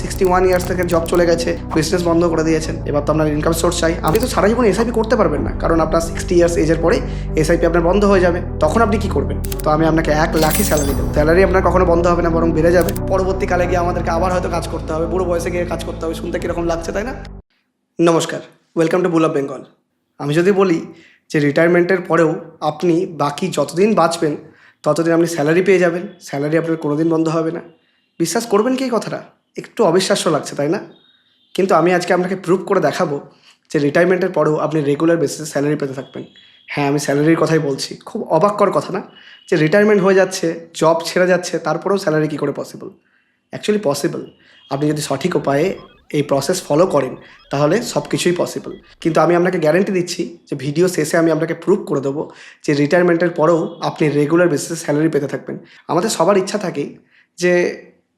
Sixty one years থেকে job চলে গেছে বিজনেস বন্ধ করে দিয়েছেন। এবার তো আপনার ইনকাম সোর্স চাই। আপনি তো সারা জীবন এসআইপি করতে পারবেন না, কারণ আপনার সিক্সটি ইয়ার্স এজের পরে এসআইপি আপনার বন্ধ হয়ে যাবে। তখন আপনি কি করবেন? তো আমি আপনাকে এক লাখই স্যালারি দেবো। স্যালারি আপনার কখনো বন্ধ হবে না, বরং বেড়ে যাবে। পরবর্তীকালে গিয়ে আমাদেরকে আবার হয়তো কাজ করতে হবে, বুড়ো বয়সে গিয়ে কাজ করতে হবে। শুনতে কীরকম লাগছে, তাই না? নমস্কার welcome to bull of Bengal আমি যদি বলি যে রিটায়ারমেন্টের পরেও আপনি বাকি যতদিন বাঁচবেন, ততদিন আপনি স্যালারি পেয়ে যাবেন। স্যালারি আপনার কোনোদিন বন্ধ হবে না। বিশ্বাস করবেন কি কথাটা? একটু অবিশ্বাস্য লাগছে, তাই না? কিন্তু আমি আজকে আপনাকে প্রুভ করে দেখাবো যে রিটায়ারমেন্টের পরেও আপনি রেগুলার বেসিসে স্যালারি পেতে থাকবেন। হ্যাঁ আমি স্যালারির কথাই বলছি। খুব অবাক অবাক্কর কথা না? যে রিটায়ারমেন্ট হয়ে যাচ্ছে জব ছেড়ে যাচ্ছে, তারপরেও স্যালারি কী করে পসিবল অ্যাকচুয়ালি পসিবল আপনি যদি সঠিক উপায়ে এই প্রসেস ফলো করেন, তাহলে সব কিছুই পসিবল কিন্তু আমি আপনাকে গ্যারেন্টি দিচ্ছি যে ভিডিও শেষে আমি আপনাকে প্রুভ করে দেবো যে রিটায়ারমেন্টের পরেও আপনি রেগুলার বেসিসে স্যালারি পেতে থাকবেন। আমাদের সবার ইচ্ছা থাকে যে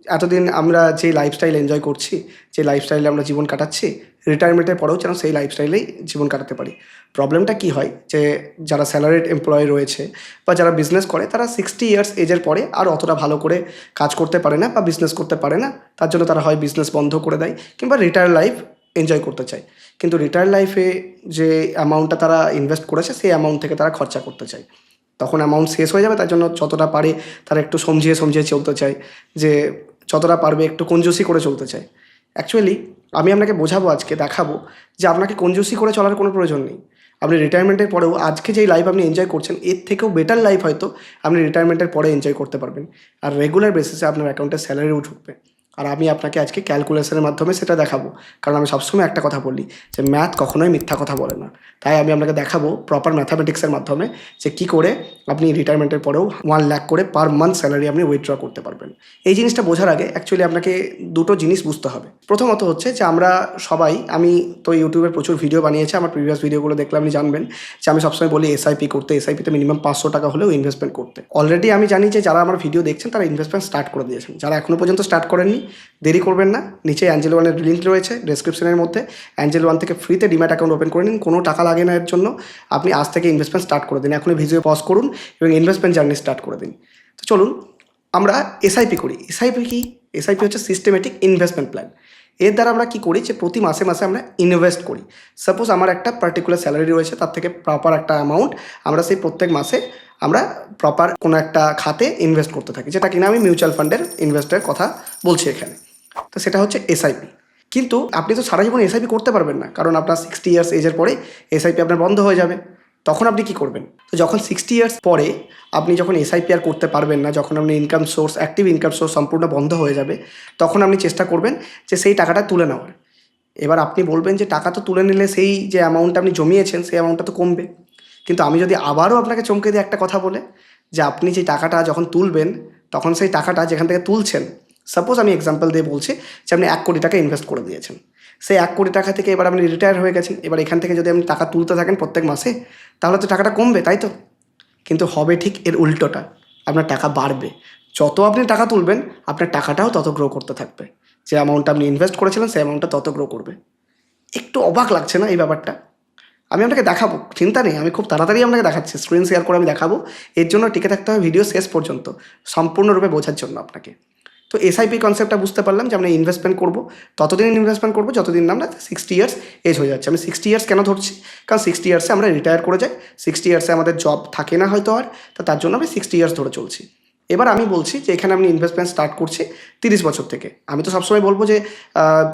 এতদিন আমরা যে লাইফস্টাইল এনজয় করছি যে লাইফস্টাইলে আমরা জীবন কাটাচ্ছি রিটায়ারমেন্টের পরেও যেন সেই লাইফস্টাইলেই জীবন কাটাতে পারি। প্রবলেমটা কি হয়? যে যারা স্যালারিড এমপ্লয় রয়েছে বা যারা বিজনেস করে, তারা সিক্সটি ইয়ার্স এজের পরে আর অতটা ভালো করে কাজ করতে পারে না বা বিজনেস করতে পারে না। তার জন্য তারা হয় বিজনেস বন্ধ করে দেয় কিংবা রিটায়ার লাইফ এনজয় করতে চায়। কিন্তু রিটায়ার লাইফে যে অ্যামাউন্টটা তারা ইনভেস্ট করেছে, সেই অ্যামাউন্ট থেকে তারা খরচা করতে চায়। তখন অ্যামাউন্ট শেষ হয়ে যাবে তার জন্য যতটা পারে তারা একটু সমঝিয়ে সমঝিয়ে চলতে চায় যে যতটা পারবে একটু কঞ্জুসি করে চলতে চাই অ্যাকচুয়ালি আমি আপনাকে বোঝাবো আজকে, দেখাবো যে আপনাকে কঞ্জুসি করে চলার কোনো প্রয়োজন নেই। আপনি রিটায়ারমেন্টের পরেও আজকে যেই লাইফ আপনি এনজয় করছেন, এর থেকেও বেটার লাইফ হয়তো আপনি রিটায়ারমেন্টের পরে এনজয় করতে পারবেন। আর রেগুলার বেসিসে আপনার অ্যাকাউন্টে স্যালারিও ঢুকবে। আর আমি আপনাকে আজকে ক্যালকুলেশনের মাধ্যমে সেটা দেখাবো। কারণ আমি সবসময় একটা কথা বলি যে ম্যাথ কখনোই মিথ্যা কথা বলে না। তাই আমি আপনাকে দেখাবো প্রপার ম্যাথামেটিক্সের মাধ্যমে যে কী করে আপনি রিটায়ারমেন্টের পরেও ওয়ান লাখ করে পার মান্থ স্যালারি আপনি উইথড্র করতে পারবেন। এই জিনিসটা বোঝার আগে অ্যাকচুয়ালি আপনাকে দুটো জিনিস বুঝতে হবে। প্রথমত হচ্ছে যে আমরা সবাই, আমি তো ইউটিউবে প্রচুর ভিডিও বানিয়েছি, আমার প্রিভিয়াস ভিডিওগুলো দেখলে আপনি জানবেন যে আমি সবসময় বলি এসআইপি করতে এসআইপিতে মিনিমাম পাঁচশো টাকা হলেও ইনভেস্টমেন্ট করতে। অলরেডি আমি জানি যে যারা আমার ভিডিও দেখছেন, তারা ইনভেস্টমেন্ট স্টার্ট করে দিয়েছেন। যারা এখনও পর্যন্ত স্টার্ট করেননি দেরি করবেন না, নিচে অ্যাঞ্জেল ওয়ানের লিঙ্ক রয়েছে ডেসক্রিপশনের মধ্যে। অ্যাঞ্জেল ওয়ান থেকে ফ্রিতে ডিম্যাট অ্যাকাউন্ট ওপেন করে নিন, কোনো টাকা লাগে না এর জন্য। আপনি আজ থেকে ইনভেস্টমেন্ট স্টার্ট করে দিন। এখনই ভিডিও পজ করুন এবং ইনভেস্টমেন্ট জার্নি স্টার্ট করে দিন। তো চলুন, আমরা এসআইপি করি। এসআইপি কি? এসআইপি হচ্ছে সিস্টেমেটিক ইনভেস্টমেন্ট প্ল্যান এর দ্বারা আমরা কী করি যে প্রতি মাসে মাসে আমরা ইনভেস্ট করি। সাপোজ আমার একটা পার্টিকুলার স্যালারি রয়েছে, তার থেকে প্রপার একটা অ্যামাউন্ট আমরা সেই প্রত্যেক মাসে আমরা প্রপার কোনো একটা খাতে ইনভেস্ট করতে থাকি, যেটা কিনা আমি মিউচুয়াল ফান্ডের ইনভেস্টের কথা বলছি এখানে। তো সেটা হচ্ছে এসআইপি কিন্তু আপনি তো সারা জীবন এসআইপি করতে পারবেন না, কারণ আপনার সিক্সটি ইয়ার্স এজের পরে এসআইপি আপনার বন্ধ হয়ে যাবে। তখন আপনি কি করবেন? তো যখন সিক্সটি ইয়ার্স পরে আপনি যখন এসআইপি আর করতে পারবেন না, যখন আপনি income source active income source সম্পূর্ণ বন্ধ হয়ে যাবে, তখন আপনি চেষ্টা করবেন যে সেই টাকাটা তুলে নেওয়ার। এবার আপনি বলবেন যে টাকা তো তুলে নিলে সেই যে অ্যামাউন্টটা আপনি জমিয়েছেন, সেই অ্যামাউন্টটা তো কমবে। কিন্তু আমি যদি আবারও আপনাকে চমকে দিই একটা কথা বলে, যে আপনি যে টাকাটা যখন তুলবেন, তখন সেই টাকাটা যেখান থেকে তুলছেন সাপোজ আমি এক্সাম্পল দিয়ে বলছি যে আপনি এক কোটি টাকা ইনভেস্ট করে দিয়েছেন। সেই এক কোটি টাকা থেকে এবার আপনি রিটায়ার হয়ে গেছেন, এবার এখান থেকে যদি আপনি টাকা তুলতে থাকেন প্রত্যেক মাসে, তাহলে তো টাকাটা কমবে, তাই তো? কিন্তু হবে ঠিক এর উল্টোটা, আপনার টাকা বাড়বে। যত আপনি টাকা তুলবেন, আপনার টাকাটাও তত গ্রো করতে থাকবে। যে অ্যামাউন্টটা আপনি ইনভেস্ট করেছিলেন, সেই অ্যামাউন্টটা তত গ্রো করবে। একটু অবাক লাগছে না এই ব্যাপারটা? আমি আপনাকে দেখাবো, চিন্তা নেই, আমি খুব তাড়াতাড়ি আপনাকে দেখাচ্ছি স্ক্রিন শেয়ার করে আমি দেখাবো। এর জন্য টিকে থাকতে হবে ভিডিও শেষ পর্যন্ত, সম্পূর্ণরূপে বোঝার জন্য আপনাকে। তো এসআইপি কনসেপ্টটা বুঝতে পারলাম যে আমরা ইনভেস্টমেন্ট করব, ততদিন ইনভেস্টমেন্ট করব, যতদিন আমরা সিক্সটি ইয়ার্স এজ হয়ে যাচ্ছে। আমি সিক্সটি ইয়ার্স কেন ধরছি? কারণ সিক্সটি ইয়ার্সে আমরা রিটায়ার করে যাই সিক্সটি ইয়ার্সে আমাদের জব থাকে না হয়তো আর, তো তার জন্য আমি সিক্সটি ইয়ার্স ধরে চলছি। এবার আমি বলছি যে এখানে আপনি ইনভেস্টমেন্ট স্টার্ট করছি তিরিশ বছর থেকে। আমি তো সবসময় বলব যে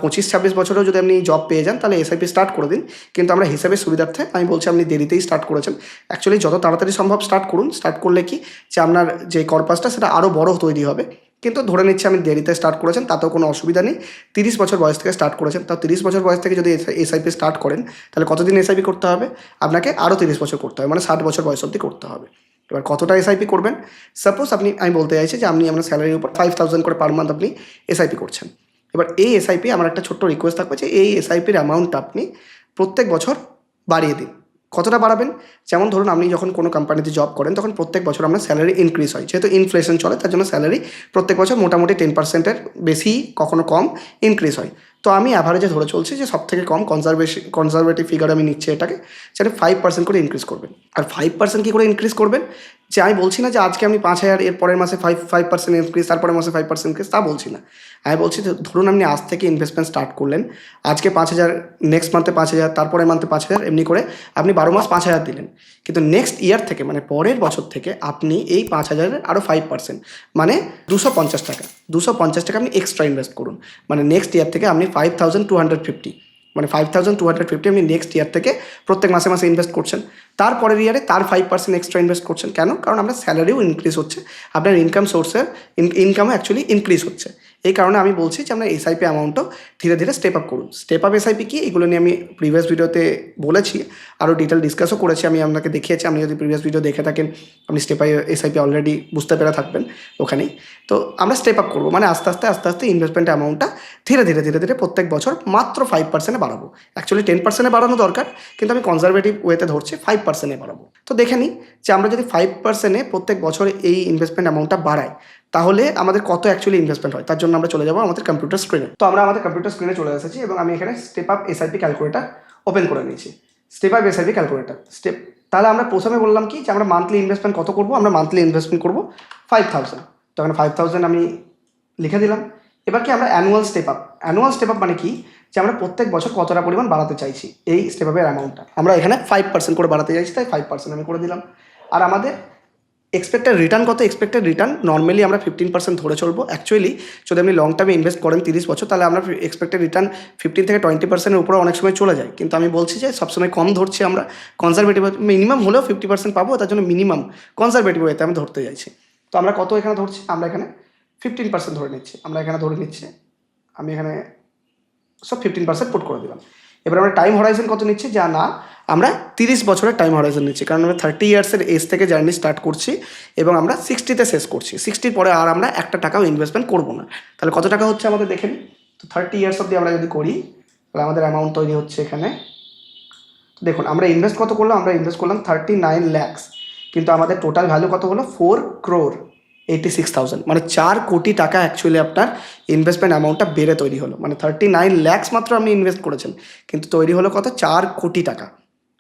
পঁচিশ, ছাব্বিশ বছরেও যদি আপনি জব পেয়ে যান, তাহলে এসআইপি স্টার্ট করে দিন। কিন্তু আমরা হিসাবের সুবিধার্থে, আমি বলছি আপনি দেরিতেই স্টার্ট করেছেন। অ্যাকচুয়ালি যত তাড়াতাড়ি সম্ভব স্টার্ট করুন। স্টার্ট করলে কি? যে আপনার যে কর্পাসটা সেটা আরও বড় তৈরি হবে। কিন্তু ধরে নিচ্ছি আমি দেরিতে স্টার্ট করেছেন, তাতেও কোনো অসুবিধা নেই। তিরিশ বছর বয়স থেকে স্টার্ট করেছেন। তাও তিরিশ বছর বয়স থেকে যদি এসআইপি স্টার্ট করেন, তাহলে কতদিন এসআইপি করতে হবে? আপনাকে আরও তিরিশ বছর করতে হবে। মানে ষাট বছর বয়স অবধি করতে হবে। এবার কতটা এসআইপি করবেন? সাপোজ আপনি, আমি বলতে চাইছি যে আপনি আপনার স্যালারির উপর ফাইভ থাউজেন্ড করে পার মান্থ আপনি এসআইপি করছেন। এবার এই এসআইপি আমার একটা ছোট্ট রিকোয়েস্ট থাকবে যে এই এসআইপির অ্যামাউন্টটা আপনি প্রত্যেক বছর বাড়িয়ে দিন। কতটা বাড়াবেন? যেমন ধরুন, আপনি যখন কোনো কোম্পানিতে জব করেন, তখন প্রত্যেক বছর আপনার স্যালারি ইনক্রিজ হয়। যেহেতু ইনফ্লেশন চলে, তার জন্য স্যালারি প্রত্যেক বছর মোটামুটি টেন পার্সেন্টের বেশি কখনো কম ইনক্রিজ হয়। তো আমি অ্যাভারেজে ধরে চলছি যে সব থেকে কম কনজারভেশন কনজারভেটিভ ফিগার আমি নিচ্ছি এটাকে, সেটা ফাইভ পার্সেন্ট করে ইনক্রিজ করবেন। আর ফাইভ পার্সেন্ট কী করে ইনক্রিজ করবেন? যে আমি বলছি না যে আজকে আপনি পাঁচ হাজার, এর পরের মাসে ফাইভ ফাইভ পার্সেন্ট ইনক্রিজ তারপরের মাসে ফাইভ পার্সেন্ট ইনক্রিজ তা বলছি না। আমি বলছি ধরুন আপনি আজ থেকে ইনভেস্টমেন্ট স্টার্ট করলেন, আজকে পাঁচ হাজার নেক্সট মান্থে পাঁচ হাজার, তারপরের মান্থে পাঁচ হাজার, এমনি করে আপনি বারো মাস পাঁচ হাজার দিলেন। কিন্তু নেক্সট ইয়ার থেকে মানে পরের বছর থেকে আপনি এই পাঁচ হাজারের আরও ফাইভ পার্সেন্ট মানে দুশো পঞ্চাশ টাকা, দুশো পঞ্চাশ টাকা আপনি এক্সট্রা ইনভেস্ট করুন। মানে নেক্সট ইয়ার থেকে আপনি five thousand two hundred fifty মানে five thousand two hundred fifty আপনি নেক্সট ইয়ার থেকে প্রত্যেক মাসে মাসে ইনভেস্ট করছেন। তারপরের ইয়ারে তার ফাইভ পার্সেন্ট এক্সট্রা ইনভেস্ট করছেন। কেন? কারণ আপনার স্যালারিও ইনক্রিজ হচ্ছে। আপনার ইনকাম সোর্সের ইনকামও অ্যাকচুয়ালি ইনক্রিজ হচ্ছে। এই কারণে আমি বলছি যে আমরা এসআইপি অ্যামাউন্টও ধীরে ধীরে স্টেপ আপ করুন। স্টেপ আপ এসআইপি কি? এগুলো নিয়ে আমি প্রিভিয়াস ভিডিওতে বলেছি আরও ডিটেল ডিসকাসও করেছি, আমি আপনাকে দেখিয়েছি, আপনি যদি প্রিভিয়াস ভিডিও দেখে থাকেন, আপনি স্টেপ আই এসআইপি অলরেডি বুঝতে পেরে থাকবেন ওখানেই। তো আমরা স্টেপ আপ করব মানে আস্তে আস্তে আস্তে আস্তে ইনভেস্টমেন্ট অ্যামাউন্টটা ধীরে ধীরে ধীরে ধীরে প্রত্যেক বছর মাত্র ফাইভ পার্সেন্টে বাড়াবো। অ্যাকচুয়ালি টেন পার্সেন্টে বাড়ানো দরকার, কিন্তু আমি কনজারভেটিভ ওয়েতে ধরছি ফাইভ পার্সেন্টে বাড়াবো। তো দেখে নিই যে আমরা যদি ফাইভ পার্সেন্টে প্রত্যেক বছর এই ইনভেস্টমেন্ট অ্যামাউন্টটা বাড়াই তাহলে আমাদের কত অ্যাকচুয়ালি ইনভেস্টমেন্ট হয়? তার জন্য আমরা চলে যাব আমাদের কম্পিউটার স্ক্রিনে তো আমরা আমাদের কম্পিউটার স্ক্রিনে চলে এসেছি এবং আমি এখানে step up SIP calculator open করে নিয়েছি। Step up SIP calculator step তাহলে আমরা প্রথমে বললাম কি যে আমরা মান্থলি ইনভেস্টমেন্ট কত করব? আমরা মান্থলি ইনভেস্টমেন্ট করব ফাইভ থাউজেন্ড তো এখানে ফাইভ থাউজেন্ড আমি লিখে দিলাম। এবার কি আমরা annual step up annual step up মানে কি? যে আমরা প্রত্যেক বছর কতটা পরিমাণ বাড়াতে চাইছি এই স্টেপ আপের অ্যামাউন্টটা আমরা এখানে ফাইভ পার্সেন্ট করে বাড়াতে চাইছি, তাই ফাইভ পার্সেন্ট আমি করে দিলাম। আর আমাদের এক্সপেক্টেড রিটার্ন কত? এক্সপেক্টেড রিটার্ন নর্মালি আমরা ফিফটিন পার্সেন্ট ধরে চলবো। অ্যাকচুয়ালি যদি আপনি লং টার্মে ইনভেস্ট করেন তিরিশ বছর, তাহলে আমরা এক্সপেক্টেড রিটার্ন ফিফটিন থেকে টোয়েন্টি পার্সেন্টের উপরে অনেক সময় চলে যায়। কিন্তু আমি বলছি যে সবসময় কম ধরছি আমরা। কনজারভেটিভ মিনিমাম হলেও ফিফটি পার্সেন্ট পাবো, তার জন্য মিনিমাম কনজারভেটিভ ওয়েতে আমি ধরতে চাইছি তো আমরা কত এখানে ধরছি? আমরা এখানে ফিফটিন পার্সেন্ট ধরে নিচ্ছি। আমরা এখানে ধরে নিচ্ছি, আমি এখানে সব ফিফটিন পার্সেন্ট পুট করে দিলাম। এবার আমরা টাইম হরাইজন কত নিচ্ছি? যা না, আমরা তিরিশ বছরের টাইম হরাইজন নিচ্ছি, কারণ আমরা থার্টি ইয়ার্সের এজ থেকে জার্নি স্টার্ট করছি এবং আমরা সিক্সটিতে শেষ করছি। সিক্সটির পরে আর আমরা একটা টাকাও ইনভেস্টমেন্ট করব না। তাহলে কত টাকা হচ্ছে আমাদের দেখে নিই তো থার্টি ইয়ার্স অবধি আমরা যদি করি, তাহলে আমাদের অ্যামাউন্ট তৈরি হচ্ছে এখানে। দেখুন, আমরা ইনভেস্ট কত করলাম? আমরা ইনভেস্ট করলাম থার্টি নাইন কিন্তু আমাদের টোটাল ভ্যালু কত হলো? Four crore eighty six thousand মানে চার কোটি টাকা অ্যাকচুয়ালি আপনার ইনভেস্টমেন্ট অ্যামাউন্টটা বেড়ে তৈরি হলো। মানে থার্টি নাইন ল্যাক্স মাত্র আপনি ইনভেস্ট করেছেন। কিন্তু তৈরি হলো কত? চার কোটি টাকা।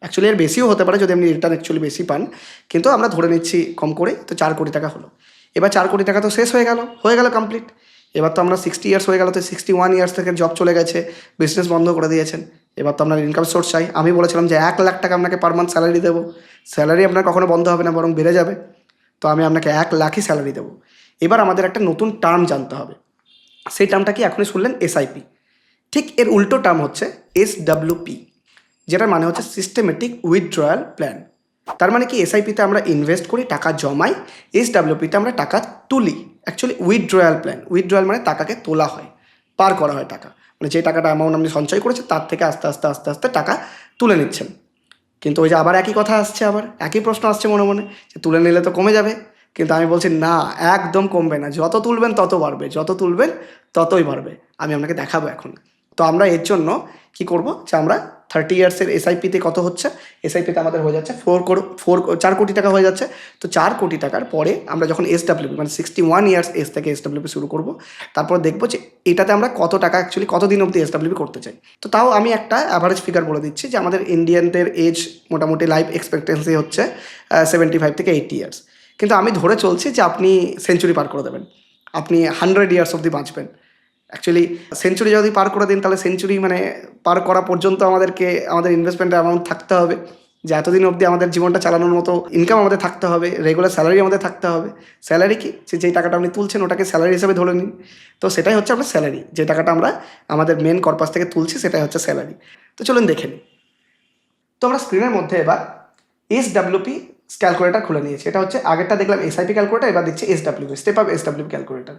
অ্যাকচুয়ালি এর বেশিও হতে পারে যদি আপনি রিটার্ন অ্যাকচুয়ালি বেশি পান। কিন্তু আমরা ধরে নিচ্ছি কম করে তো চার কোটি টাকা হলো। এবার চার কোটি টাকা তো শেষ হয়ে গেল হয়ে গেল কমপ্লিট এবার তো আমরা সিক্সটি ইয়ার্স হয়ে গেল, তো সিক্সটি ওয়ান ইয়ার্স থেকে জব চলে গেছে বিজনেস বন্ধ করে দিয়েছেন। এবার তো আপনার ইনকাম সোর্স চাই। আমি বলেছিলাম যে এক লাখ টাকা আপনাকে পার মান্থ স্যালারি দেবো। স্যালারি আপনার কখনো বন্ধ হবে না, বরং বেড়ে যাবে। তো আমি আপনাকে এক লাখই স্যালারি দেবো। এবার আমাদের একটা নতুন টার্ম জানতে হবে। সেই টার্মটা কি? এখনই শুনলেন? এসআইপি ঠিক এর উল্টো টার্ম হচ্ছে এস পি যেটার মানে হচ্ছে সিস্টেমেটিক উইথড্রয়াল প্ল্যান তার মানে কি? এসআইপিতে আমরা ইনভেস্ট করি, টাকা জমাই এস পিতে আমরা টাকা তুলি। অ্যাকচুয়ালি উইথড্রয়াল প্ল্যান উইথড্রয়াল মানে টাকাকে তোলা হয়, পার করা হয় টাকা। মানে যে টাকাটা অ্যামাউন্ট আপনি সঞ্চয় করেছেন, তার থেকে আস্তে আস্তে আস্তে আস্তে টাকা তুলে নিচ্ছেন। কিন্তু ওই যে আবার একই কথা আসছে আবার, একই প্রশ্ন আসছে মনে মনে, যে তুলে নিলে তো কমে যাবে। কিন্তু আমি বলছি, না, একদম কমবে না। যত তুলবেন তত বাড়বে, যত তুলবেন ততই বাড়বে। আমি আপনাকে দেখাবো এখন। তো আমরা এর জন্য কি করব? যে আমরা থার্টি ইয়ার্সের এসআইপিতে কত হচ্ছে? এসআইপিতে আমাদের হয়ে যাচ্ছে ফোর কোটি ফোর চার কোটি টাকা হয়ে যাচ্ছে। তো চার কোটি টাকার পরে আমরা যখন এস মানে সিক্সটি ওয়ান ইয়ার্স এস থেকে এস শুরু করব, তারপর দেখব যে এটাতে আমরা কত টাকা অ্যাকচুয়ালি কতদিন অবধি এস করতে চাই। তো তাও আমি একটা অ্যাভারেজ ফিগার বলে দিচ্ছি যে আমাদের ইন্ডিয়ানদের এজ মোটামুটি লাইফ এক্সপেক্টেন্সি হচ্ছে সেভেন্টি ফাইভ থেকে এইটি ইয়ার্স কিন্তু আমি ধরে চলছি যে আপনি সেঞ্চুরি পার করে দেবেন। আপনি হান্ড্রেড ইয়ার্স অবধি বাঁচবেন। অ্যাকচুয়ালি সেঞ্চুরি যদি পার করে দিন, তাহলে সেঞ্চুরি মানে পার করা পর্যন্ত আমাদেরকে, আমাদের ইনভেস্টমেন্টের অ্যামাউন্ট থাকতে হবে। যে এতদিন অবধি আমাদের জীবনটা চালানোর মতো ইনকাম আমাদের থাকতে হবে রেগুলার স্যালারি আমাদের থাকতে হবে। স্যালারি কি? যেই টাকাটা আপনি তুলছেন, ওটাকে স্যালারি হিসেবে ধরে নিন। তো সেটাই হচ্ছে আপনার স্যালারি যে টাকাটা আমরা আমাদের মেন কর্পাস থেকে তুলছি, সেটাই হচ্ছে স্যালারি তো চলুন দেখে নিই। তো আমরা স্ক্রিনের মধ্যে এবার এস ডাব্লিউপি ক্যালকুলেটার খুলে নিয়েছি। এটা হচ্ছে আগেরটা দেখলাম এসআইপি ক্যালকুলেটার এবার দেখছি S W step up S W calculator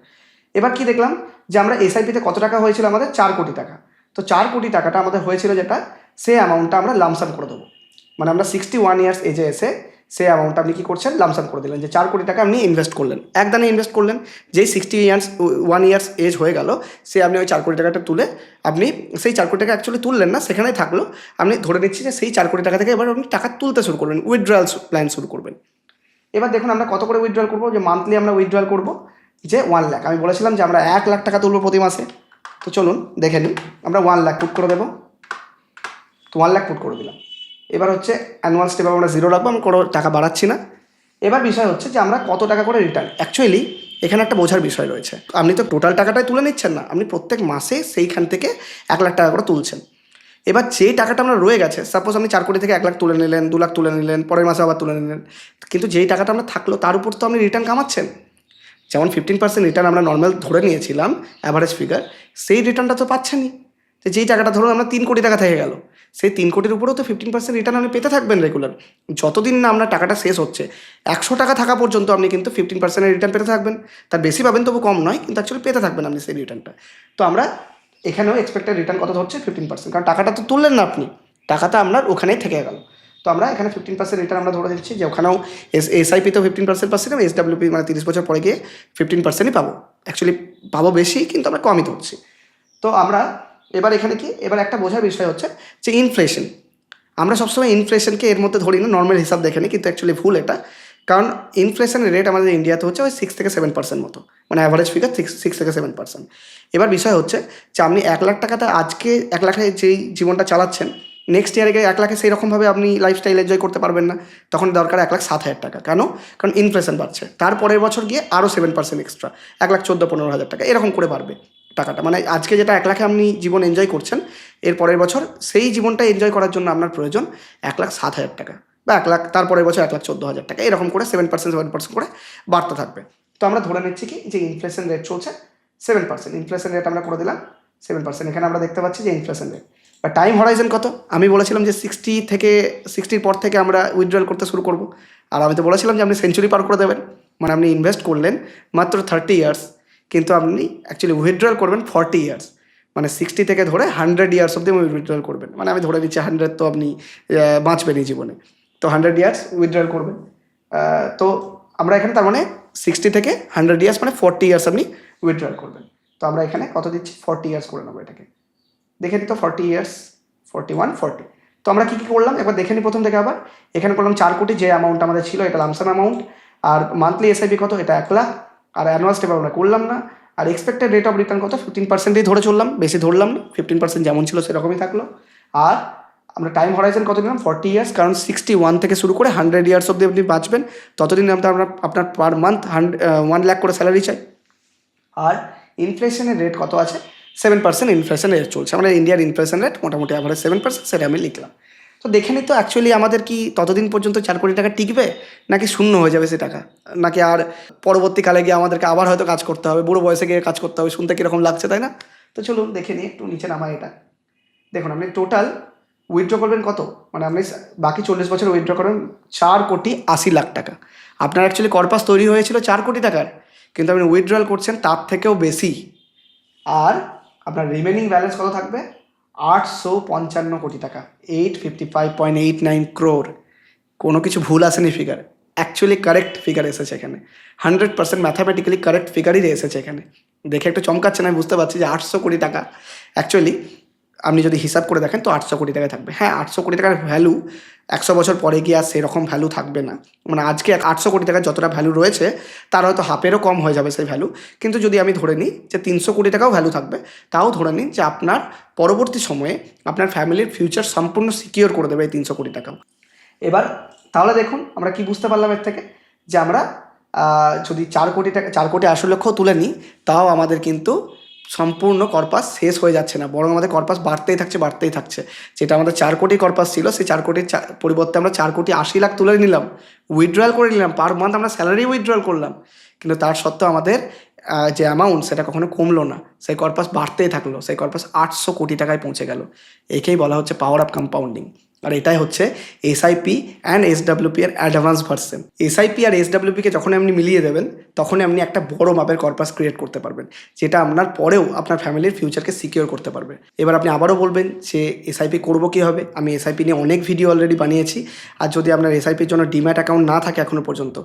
এবার কি দেখলাম? যে আমরা এসআইপিতে কত টাকা হয়েছিল আমাদের? চার কোটি টাকা। তো চার কোটি টাকাটা আমাদের হয়েছিল যেটা? সে অ্যামাউন্টটা আমরা লামসাম করে দেবো। মানে আমরা সিক্সটি ওয়ান ইয়ার্স এজে এসে সে অ্যামাউন্টটা আপনি কী করছেন? লামসাম করে দিলেন। যে চার কোটি টাকা আপনি ইনভেস্ট করলেন। একদানে ইনভেস্ট করলেন। যেই sixty years one years age হয়ে গেল, সে আপনি ওই চার কোটি টাকাটা তুলে আপনি সেই চার কোটি টাকা অ্যাকচুয়ালি তুললেন না, সেখানেই থাকল। আপনি ধরে নিচ্ছি যে সেই চার কোটি টাকা থেকে এবার আপনি টাকা তুলতে শুরু করবেন। উইথড্রয়াল প্ল্যান শুরু করবেন। এবার দেখুন আমরা কত করে উইথড্রয়াল করব? যে মান্থলি আমরা উইথড্রয়াল করব। যে ওয়ান লাখ আমি বলেছিলাম যে আমরা এক লাখ টাকা তুলবো প্রতি মাসে। তো চলুন, দেখে নিই। আমরা ওয়ান লাখ পুট করে দেবো। তো ওয়ান লাখ পুট করে দিলাম। এবার হচ্ছে অ্যানুয়াল স্টেপ আমরা জিরো রাখব, আমি কোনো টাকা বাড়াচ্ছি না। এবার বিষয় হচ্ছে যে আমরা কত টাকা করে রিটার্ন অ্যাকচুয়ালি এখানে একটা বোঝার বিষয় রয়েছে। আপনি তো টোটাল টাকাটাই তুলে নিচ্ছেন না। আপনি প্রত্যেক মাসে সেইখান থেকে এক লাখ টাকা করে তুলছেন। এবার যে টাকাটা আমরা রয়ে গেছে সাপোজ আপনি চার কোটি থেকে এক লাখ তুলে নিলেন, দু লাখ তুলে নিলেন, পরের মাসে আবার তুলে নিলেন। কিন্তু যেই টাকাটা আমরা থাকল, তার উপর তো আপনি রিটার্ন কামাচ্ছেন। যেমন ফিফটিন পার্সেন্ট রিটার্ন আমরা নর্মাল ধরে নিয়েছিলাম অ্যাভারেজ ফিগার সেই রিটার্নটা তো পাচ্ছেনই। তো যেই টাকাটা ধরুন আমরা তিন কোটি টাকা থেকে গেল, সেই তিন কোটির উপরেও তো ফিফটিন পার্সেন্ট রিটার্ন আপনি পেতে থাকবেন রেগুলার যতদিন না আপনার টাকাটা শেষ হচ্ছে, একশো টাকা থাকা পর্যন্ত আপনি কিন্তু ফিফটিন পার্সেন্টের রিটার্ন পেতে থাকবেন। তার বেশি পাবেন তবু কম নয়, কিন্তু অ্যাকচুয়ালি পেতে থাকবেন আপনি সেই রিটার্নটা তো আমরা এখানেও এক্সপেক্টেড রিটার্ন কত ধরছে? ফিফটিন পার্সেন্ট কারণ টাকাটা তো তুললেন না আপনি, টাকাটা আপনার ওখানেই থেকে গেল। তো আমরা এখানে ফিফটিন পার্সেন্ট রিটার্ন আমরা ধরে দিচ্ছি যে ওখানেও এস এসআইপিতেও ফিফটিন পার্সেন্ট পাচ্ছি এস ডাব্লিউপি মানে তিরিশ বছর পরে গিয়ে ফিফটিন পার্সেন্টই পাবো। অ্যাকচুয়ালি পাবো বেশি, কিন্তু আমরা কমই ধরছি। তো আমরা এবার এখানে কি, এবার একটা বোঝার বিষয় হচ্ছে যে ইনফ্লেশন আমরা সবসময় ইনফ্লেশনকে এর মধ্যে ধরি না নর্মাল হিসাব দেখে নিই, কিন্তু অ্যাকচুয়ালি ভুল এটা। কারণ ইনফ্লেশনের রেট আমাদের ইন্ডিয়াতে হচ্ছে ওই সিক্স থেকে সেভেন পার্সেন্ট মতো। মানে অ্যাভারেজ ফিগার সিক্স থেকে সেভেন পার্সেন্ট এবার বিষয় হচ্ছে যে আপনি এক লাখ টাকাতে আজকে, এক লাখে যেই জীবনটা চালাচ্ছেন নেক্সট ইয়ারে গিয়ে এক লাখে সেই রকমভাবে আপনি লাইফস্টাইল এনজয় করতে পারবেন না। তখন দরকার এক লাখ সাত হাজার টাকা। কেন? কারণ ইনফ্লেশন বাড়ছে। তারপরের বছর গিয়ে আরও সেভেন পার্সেন্ট এক্সট্রা এক লাখ চোদ্দ, পনেরো হাজার টাকা। এরকম করে বাড়বে টাকাটা। মানে আজকে যেটা এক লাখে আপনি জীবন এনজয় করছেন, এর পরের বছর সেই জীবনটা এনজয় করার জন্য আপনার প্রয়োজন এক লাখ সাত হাজার টাকা বা এক লাখ, তারপরের বছর এক লাখ চোদ্দ হাজার টাকা। এরকম করে সেভেন পার্সেন্ট সেভেন পার্সেন্ট করে বাড়তে থাকবে। তো আমরা ধরে নিচ্ছি কি? যে ইনফ্লেশন রেট চলছে সেভেন পার্সেন্ট ইনফ্লেশন রেট আমরা করে দিলাম সেভেন পার্সেন্ট এখানে আমরা দেখতে পাচ্ছি যে ইনফ্লেশন রেট বা টাইম হরাইজন কত? আমি বলেছিলাম যে সিক্সটি থেকে সিক্সটির পর থেকে আমরা উইথড্রয়াল করতে শুরু করব। আর আমি তো বলেছিলাম যে আপনি সেঞ্চুরি পার করে দেবেন। মানে আপনি ইনভেস্ট করলেন মাত্র থার্টি ইয়ার্স কিন্তু আপনি অ্যাকচুয়ালি উইথড্রয়াল করবেন ফর্টি ইয়ার্স মানে সিক্সটি থেকে ধরে হান্ড্রেড ইয়ার্স অব্দি উইথড্রয়াল করবেন। মানে আমি ধরে নিচ্ছি হান্ড্রেড তো আপনি বাঁচবেনই জীবনে। তো হান্ড্রেড ইয়ার্স উইথড্রয়াল করবেন। তো আমরা এখানে তার মানে সিক্সটি থেকে হান্ড্রেড ইয়ার্স মানে ফর্টি ইয়ার্স আপনি উইথড্রয়াল করবেন। তো আমরা এখানে কত দিচ্ছি? ফর্টি ইয়ার্স করে নেব এটাকে। দেখে নিত forty years forty one forty তো আমরা কী কী করলাম? একবার দেখে নিই প্রথম থেকে আবার। এখানে করলাম চার কোটি যে অ্যামাউন্ট আমাদের ছিল, এটা লামসাম অ্যামাউন্ট আর মান্থলি এসআইপি কত? এটা এক লাখ। আর অ্যানুয়াল স্টেপ আমরা করলাম না। আর এক্সপেক্টেড রেট অফ রিটার্ন কত? ফিফটিন পার্সেন্টেই ধরে চললাম। বেশি ধরলাম না। ফিফটিন পার্সেন্ট যেমন ছিল সেরকমই থাকল। আর আমরা টাইম হরাইজন কত নিলাম? ফর্টি ইয়ার্স কারণ সিক্সটি ওয়ান থেকে শুরু করে হান্ড্রেড ইয়ার্স অব্দি আপনি বাঁচবেন। ততদিন আপনার আপনার per month hundred one lakh করে স্যালারি চাই। আর ইনফ্লেশনের রেট কত আছে? সেভেন পার্সেন্ট ইনফ্লেশন রেট চলছে। আমাদের ইন্ডিয়ার ইনফ্লেশন রেট মোটামুটি অ্যাভারেজ সেভেন পার্সেন্ট সেটা আমি লিখলাম। তো দেখে নিই তো অ্যাকচুয়ালি আমাদের কি ততদিন পর্যন্ত চার কোটি টাকা টিকবে, নাকি শূন্য হয়ে যাবে সে টাকা? নাকি আর পরবর্তীকালে গিয়ে আমাদেরকে আবার হয়তো কাজ করতে হবে, বুড়ো বয়সে গিয়ে কাজ করতে হবে, শুনতে কীরকম লাগছে, তাই না? তো চলুন দেখে নিই একটু নিচে নামাই এটা। দেখুন, আপনি টোটাল উইথড্র করবেন কত? মানে আপনি বাকি চল্লিশ বছর উইথড্র করবেন চার কোটি আশি লাখ টাকা। আপনার অ্যাকচুয়ালি কর্পাস তৈরি হয়েছিল চার কোটি টাকার, কিন্তু আপনি উইথড্রয়াল করছেন তার থেকেও বেশি। আর আপনার রিমেনিং ব্যালেন্স কত থাকবে? আটশো পঞ্চান্ন কোটি টাকা। Eight fifty five point eight nine crore কোনো কিছু ভুল আসেনি ফিগার অ্যাকচুয়ালি কারেক্ট ফিগার এসেছে এখানে। হান্ড্রেড পার্সেন্ট ম্যাথামেটিক্যালি কারেক্ট ফিগারই এসেছে এখানে। দেখে একটু চমকাচ্ছে না, আমি বুঝতে পারছি যে আটশো কোটি টাকা। অ্যাকচুয়ালি আপনি যদি হিসাব করে দেখেন, তো আটশো কোটি টাকায় থাকবে। হ্যাঁ আটশো কোটি টাকার ভ্যালু একশো বছর পরে গিয়ে আর সেরকম ভ্যালু থাকবে না। মানে আজকে আটশো কোটি টাকার যতটা ভ্যালু রয়েছে, তার হয়তো হাফেরও কম হয়ে যাবে সেই ভ্যালু কিন্তু যদি আমি ধরে নিই যে তিনশো কোটি টাকাও ভ্যালু থাকবে, তাও ধরে নিন যে আপনার পরবর্তী সময়ে আপনার ফ্যামিলির ফিউচার সম্পূর্ণ সিকিওর করে দেবে এই তিনশো কোটি টাকাও। এবার তাহলে দেখুন আমরা কি বুঝতে পারলাম এর থেকে? যে আমরা যদি চার কোটি টাকা, চার কোটি আশি লক্ষ তুলে নিই, তাও আমাদের কিন্তু সম্পূর্ণ কর্পাস শেষ হয়ে যাচ্ছে না। বরং আমাদের কর্পাস বাড়তেই থাকছে বাড়তেই থাকছে। যেটা আমাদের চার কোটি কর্পাস ছিল, সেই চার কোটির পরিবর্তে আমরা চার কোটি আশি লাখ তুলে নিলাম। উইথড্রয়াল করে নিলাম। পার মান্থ আমরা স্যালারি উইথড্রয়াল করলাম। কিন্তু তার সত্ত্বেও আমাদের যে অ্যামাউন্ট সেটা কখনো কমলো না। সেই কর্পাস বাড়তেই থাকল। সেই কর্পাস আটশো কোটি টাকায় পৌঁছে গেল। একেই বলা হচ্ছে পাওয়ার অফ কম্পাউন্ডিং আর এটাই হচ্ছে SIP and S W P এর অ্যাডভান্স ভার্সন এসআইপি আর এসডাব্লিউপিকে যখন আপনি মিলিয়ে দেবেন, তখনই আপনি একটা বড় মাপের কর্পাস ক্রিয়েট করতে পারবেন, যেটা আপনার পরেও আপনার ফ্যামিলির ফিউচারকে সিকিওর করতে পারবে। এবার আপনি আবারও বলবেন যে এসআইপি করব কীভাবে? আমি এসআইপি নিয়ে অনেক ভিডিও অলরেডি বানিয়েছি। আর যদি আপনার এসআইপির জন্য ডিম্যাট অ্যাকাউন্ট না থাকে এখনও পর্যন্ত,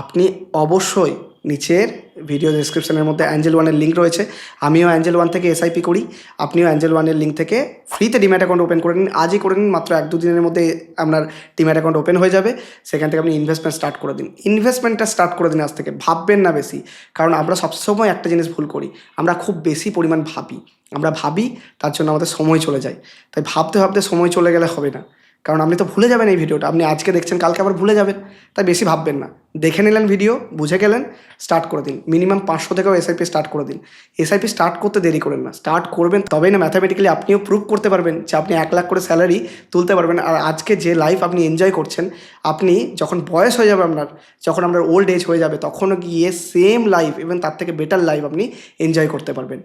আপনি অবশ্যই নিচের ভিডিও ডিসক্রিপশনের মধ্যে অ্যাঞ্জেল ওয়ানের লিঙ্ক রয়েছে। আমিও অ্যাঞ্জেল ওয়ান থেকে এসআইপি করি। আপনিও অ্যাঞ্জেল ওয়ানের লিঙ্ক থেকে ফ্রিতে ডিম্যাট অ্যাকাউন্ট ওপেন করে নিন। আজই করে নিন, মাত্র এক দু দিনের মধ্যে আপনার ডিম্যাট অ্যাকাউন্ট ওপেন হয়ে যাবে। সেখান থেকে আপনি ইনভেস্টমেন্ট স্টার্ট করে দিন। ইনভেস্টমেন্টটা স্টার্ট করে দিন আজ থেকে। ভাববেন না বেশি। কারণ আমরা সবসময় একটা জিনিস ভুল করি। আমরা খুব বেশি পরিমাণ ভাবি। আমরা ভাবি, তার জন্য আমাদের সময় চলে যায়। তাই ভাবতে ভাবতে সময় চলে গেলে হবে না। কারণ আপনি তো ভুলে যাবেন এই ভিডিওটা। আপনি আজকে দেখছেন, কালকে আবার ভুলে যাবেন। তাই বেশি ভাববেন না। দেখে নিলেন ভিডিও, বুঝে গেলেন স্টার্ট করে দিন। মিনিমাম পাঁচশো থেকেও এসআইপি স্টার্ট করে দিন। এসআইপি স্টার্ট করতে দেরি করেন না। স্টার্ট করবেন তবেই না ম্যাথামেটিক্যালি আপনিও প্রুভ করতে পারবেন যে আপনি এক লাখ করে স্যালারি তুলতে পারবেন। আর আজকে যে লাইফ আপনি এনজয় করছেন, আপনি যখন বয়স হয়ে যাবে আপনার, যখন আপনার ওল্ড এজ হয়ে যাবে, তখনও গিয়ে সেম লাইফ এবং তার থেকে বেটার লাইফ আপনি এনজয় করতে পারবেন।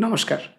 নমস্কার।